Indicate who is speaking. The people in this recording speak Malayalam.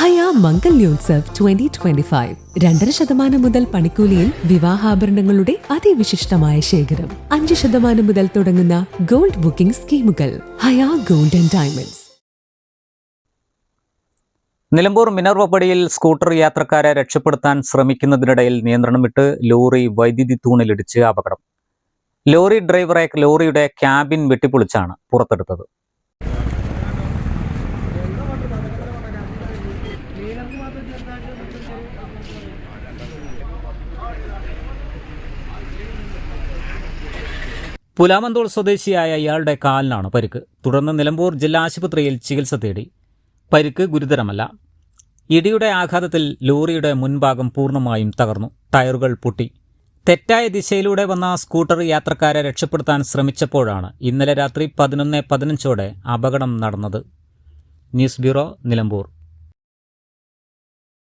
Speaker 1: ഹയ മംഗല്യോത്സവ് ട്വന്റി ട്വന്റി ഫൈവ് രണ്ടര ശതമാനം മുതൽ പണിക്കൂലിയിൽ വിവാഹാഭരണങ്ങളുടെ അതിവിശിഷ്ടമായ ശേഖരം. അഞ്ച് ശതമാനം മുതൽ തുടങ്ങുന്ന ഗോൾഡ് ബുക്കിംഗ് സ്കീമുകൾ. Haya gold and diamonds.
Speaker 2: Nilambur മിനർവപ്പടിയിൽ scooter യാത്രക്കാരെ രക്ഷപ്പെടുത്താൻ ശ്രമിക്കുന്നതിനിടയിൽ നിയന്ത്രണം വിട്ട് ലോറി വൈദ്യുതി തൂണിലിടിച്ച് അപകടം. ലോറി ഡ്രൈവറെ ലോറിയുടെ ക്യാബിൻ വെട്ടിപ്പൊളിച്ചാണ് പുറത്തെടുത്തത്. പുലാമന്തോൾ സ്വദേശിയായ ഇയാളുടെ കാലിനാണ് പരിക്ക്. തുടർന്ന് നിലമ്പൂർ ജില്ലാ ആശുപത്രിയിൽ ചികിത്സ തേടി. പരിക്ക് ഗുരുതരമല്ല. ഇടിയുടെ ആഘാതത്തിൽ ലോറിയുടെ മുൻഭാഗം പൂർണമായും തകർന്നു. ടയറുകൾ പൊട്ടി. തെറ്റായ ദിശയിലൂടെ വന്ന സ്കൂട്ടർ യാത്രക്കാരെ രക്ഷപ്പെടുത്താൻ ശ്രമിച്ചപ്പോഴാണ് ഇന്നലെ രാത്രി പതിനൊന്ന് പതിനഞ്ചോടെ അപകടം നടന്നത്. News bureau Nilambur.